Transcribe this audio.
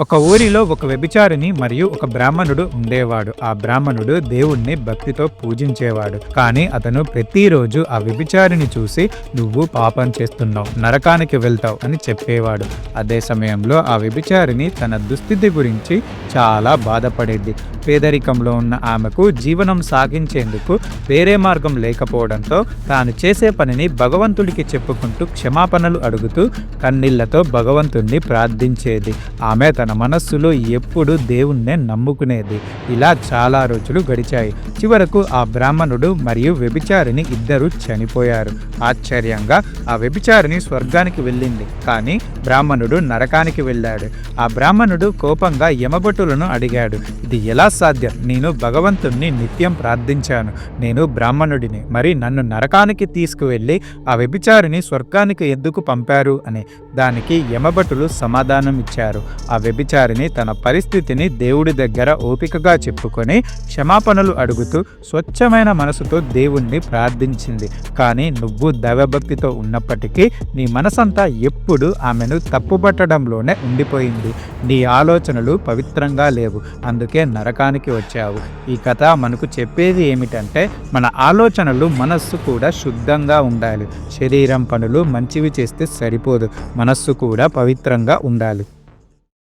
ఒక ఊరిలో ఒక వ్యభిచారిని మరియు ఒక బ్రాహ్మణుడు ఉండేవాడు. ఆ బ్రాహ్మణుడు దేవుణ్ణి భక్తితో పూజించేవాడు. కానీ అతను ప్రతిరోజు ఆ వ్యభిచారిని చూసి నువ్వు పాపం చేస్తున్నావు నరకానికి వెళ్తావు అని చెప్పేవాడు. అదే సమయంలో ఆ వ్యభిచారిని తన దుస్థితి గురించి చాలా బాధపడేది. పేదరికంలో ఉన్న ఆమెకు జీవనం సాగించేందుకు వేరే మార్గం లేకపోవడంతో తాను చేసే పనిని భగవంతుడికి చెప్పుకుంటూ క్షమాపణలు అడుగుతూ కన్నీళ్ళతో భగవంతుణ్ణి ప్రార్థించేది. ఆమె తన మనస్సులో ఎప్పుడు దేవుణ్ణే నమ్ముకునేది. ఇలా చాలా రోజులు గడిచాయి. చివరకు ఆ బ్రాహ్మణుడు మరియు వ్యభిచారిని ఇద్దరు చనిపోయారు. ఆశ్చర్యంగా ఆ వ్యభిచారిని స్వర్గానికి వెళ్ళింది. కానీ బ్రాహ్మణుడు నరకానికి వెళ్ళాడు. ఆ బ్రాహ్మణుడు కోపంగా యమభటులను అడిగాడు ఇది ఎలా సాధ్యం? నేను భగవంతుణ్ణి నిత్యం ప్రార్థించాను. నేను బ్రాహ్మణుడిని మరి నన్ను నరకానికి తీసుకువెళ్ళి ఆ వ్యభిచారిని స్వర్గానికి ఎందుకు పంపారు? అని దానికి యమభటులు సమాధానం ఇచ్చారు ఆ వ్యభిచారిని తన పరిస్థితిని దేవుడి దగ్గర ఓపికగా చెప్పుకొని క్షమాపణలు అడుగుతూ స్వచ్ఛమైన మనసుతో దేవుణ్ణి ప్రార్థించింది. కానీ నువ్వు దైవభక్తితో ఉన్నప్పటికీ నీ మనసంతా ఎప్పుడు ఆమెను తప్పుపట్టడంలోనే ఉండిపోయింది. నీ ఆలోచనలు పవిత్రంగా లేవు. అందుకే నరకానికి వచ్చావు. ఈ కథ మనకు చెప్పేది ఏమిటంటే మన ఆలోచనలు మనస్సు కూడా శుద్ధంగా ఉండాలి. శరీరం పనులు మంచివి చేస్తే సరిపోదు. మనస్సు కూడా పవిత్రంగా ఉండాలి.